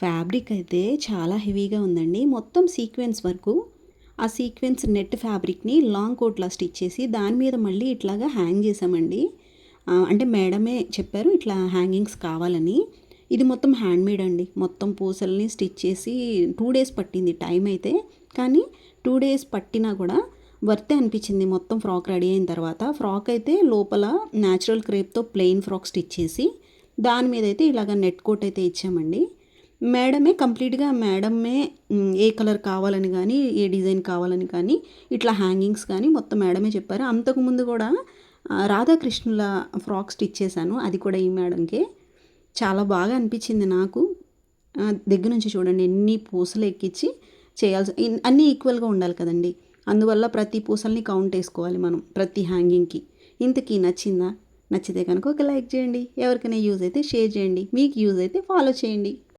Fabric అయితే చాలా హెవీగా ఉందండి. మొత్తం సీక్వెన్స్ వరకు ఆ సీక్వెన్స్ నెట్ ఫ్యాబ్రిక్ని లాంగ్ కోట్లా స్టిచ్ చేసి దాని మీద మళ్ళీ ఇట్లాగా హ్యాంగ్ చేసామండి అంటే మేడమే చెప్పారు ఇట్లా హ్యాంగింగ్స్ కావాలని. ఇది మొత్తం హ్యాండ్మేడ్ అండి. మొత్తం పూసల్ని స్టిచ్ చేసి టూ డేస్ పట్టింది టైం అయితే. కానీ టూ డేస్ పట్టినా కూడా వర్తే అనిపించింది. మొత్తం ఫ్రాక్ రెడీ అయిన తర్వాత ఫ్రాక్ అయితే లోపల న్యాచురల్ క్రేప్తో ప్లెయిన్ ఫ్రాక్ స్టిచ్ చేసి దాని మీద అయితే ఇలాగ నెట్ కోట్ అయితే ఇచ్చామండి. మేడమే కంప్లీట్గా మేడమే ఏ కలర్ కావాలని కానీ ఏ డిజైన్ కావాలని కానీ ఇట్లా హ్యాంగింగ్స్ కానీ మొత్తం మేడమే చెప్పారు. అంతకుముందు కూడా రాధాకృష్ణుల ఫ్రాక్ స్టిచ్ చేశాను. అది కూడా ఈ మేడంకే. చాలా బాగా అనిపించింది నాకు. దగ్గర నుంచి చూడండి ఎన్ని పూసలు ఎక్కించి చేయాల్సి అన్నీ ఈక్వల్గా ఉండాలి కదండి. అందువల్ల ప్రతి పూసల్ని కౌంట్ వేసుకోవాలి మనం ప్రతి హ్యాంగింగ్కి. ఇంతకీ నచ్చిందా? నచ్చితే కనుక ఒక లైక్ చేయండి. ఎవరికైనా యూజ్ అయితే షేర్ చేయండి. మీకు యూజ్ అయితే ఫాలో చేయండి.